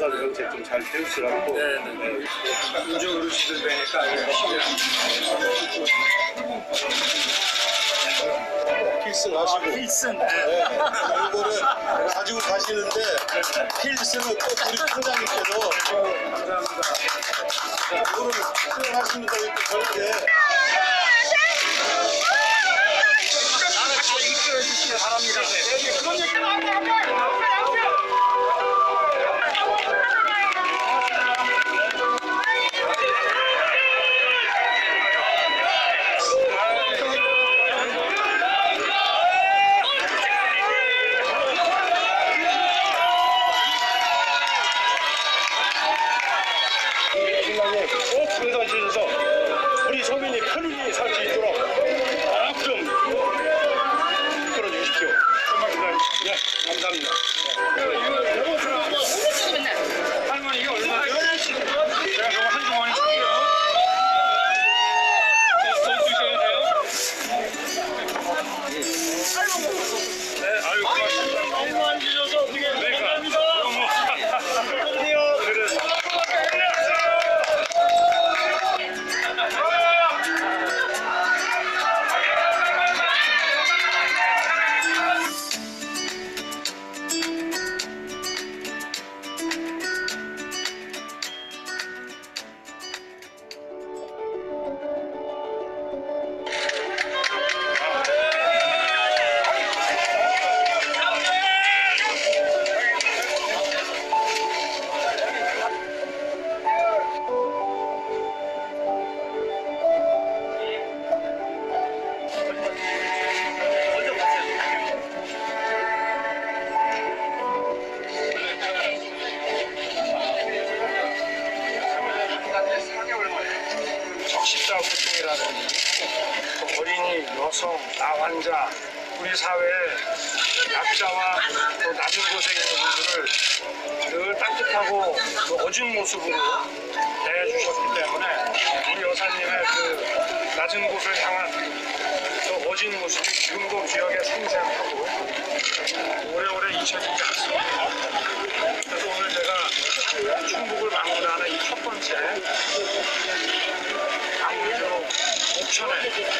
가사 이렇게 좀 잘 배우시라고. 네, 네. 인조 어르신들 뵈니까 열심히 필승 하시고. 필승. 네. 이거를 가지고 가시는데 필승은 꼭 우리 팀장님께서 감사합니다. 이거를 수행하십니다. 이렇게 절대. 잘 꼭 감사하셔서 우리 서민이 편히 살 수 있도록 꼭 좀 이끌어 주십시오. 정말 감사합니다. 네, 감사합니다. 네, 아유 고맙습니다. 60대 고통이라든지 그 어린이, 여성, 나환자 우리 사회의 약자와 또 낮은 곳에 있는 분들을 늘 따뜻하고 또 어진 모습으로 대해주셨기 때문에 우리 여사님의 그 낮은 곳을 향한 또 어진 모습이 지금도 기억에 생생 পিছনে